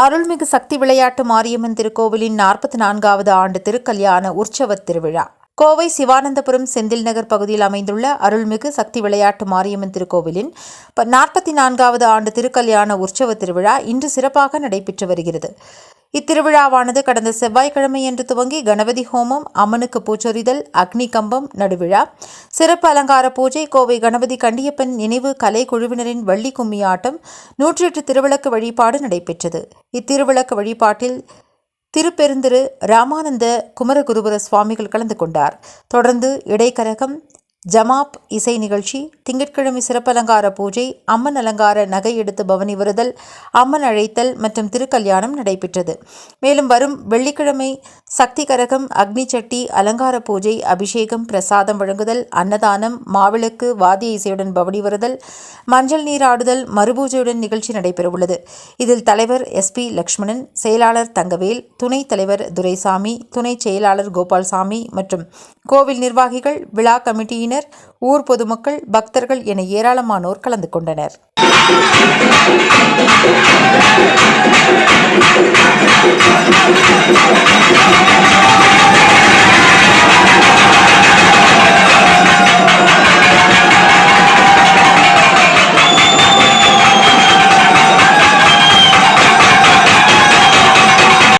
அருள்மிகு சக்தி விளையாட்டு மாரியம்மன் திருக்கோவிலின் நாற்பத்தி நான்காவது ஆண்டு திருக்கல்யாண உற்சவத் திருவிழா. கோவை சிவானந்தபுரம் செந்தில் நகர் பகுதியில் அமைந்துள்ள அருள்மிகு சக்தி விளையாட்டு மாரியம்மன் திருக்கோவிலின் நாற்பத்தி நான்காவது ஆண்டு திருக்கல்யாண உற்சவ திருவிழா இன்று சிறப்பாக நடைபெற்று வருகிறது. இத்திருவிழாவானது கடந்த செவ்வாய்க்கிழமையன்று துவங்கி கணபதி ஹோமம் அம்மனுக்கு பூச்சொரிதல் அக்னி கம்பம் நடுவிழா சிறப்பு அலங்கார பூஜை கோவை கணபதி கண்டியப்பன் நினைவு கலை குழுவினரின் வள்ளி கும்மி ஆட்டம் நூற்றி எட்டு திருவிளக்கு வழிபாடு நடைபெற்றது. இத்திருவிளக்கு வழிபாட்டில் திருப்பெருந்திரு ராமானந்த குமரகுருபுர சுவாமிகள் கலந்து கொண்டார். தொடர்ந்து இடைக்கரகம் ஜமாப் இசை நிகழ்ச்சி திங்கட்கிழமை சிறப்பலங்கார பூஜை அம்மன் அலங்கார நகை எடுத்து பவனி வருதல் அம்மன் அழைத்தல் மற்றும் திருக்கல்யாணம் நடைபெற்றது. மேலும் வரும் வெள்ளிக்கிழமை சக்தி கரகம் அக்னி சட்டி அலங்கார பூஜை அபிஷேகம் பிரசாதம் வழங்குதல் அன்னதானம் மாவிளக்கு வாத்திய இசையுடன் பவனி வருதல் மஞ்சள் நீராடுதல் மறுபூஜையுடன் நிகழ்ச்சி நடைபெறவுள்ளது. இதில் தலைவர் எஸ்பி லக்ஷ்மணன் செயலாளர் தங்கவேல் துணைத் தலைவர் துரைசாமி துணை செயலாளர் கோபால்சாமி மற்றும் கோவில் நிர்வாகிகள் விழா கமிட்டியினர் குழுவினர் ஊர் பொதுமக்கள் பக்தர்கள் என ஏராளமானோர் கலந்து கொண்டனர்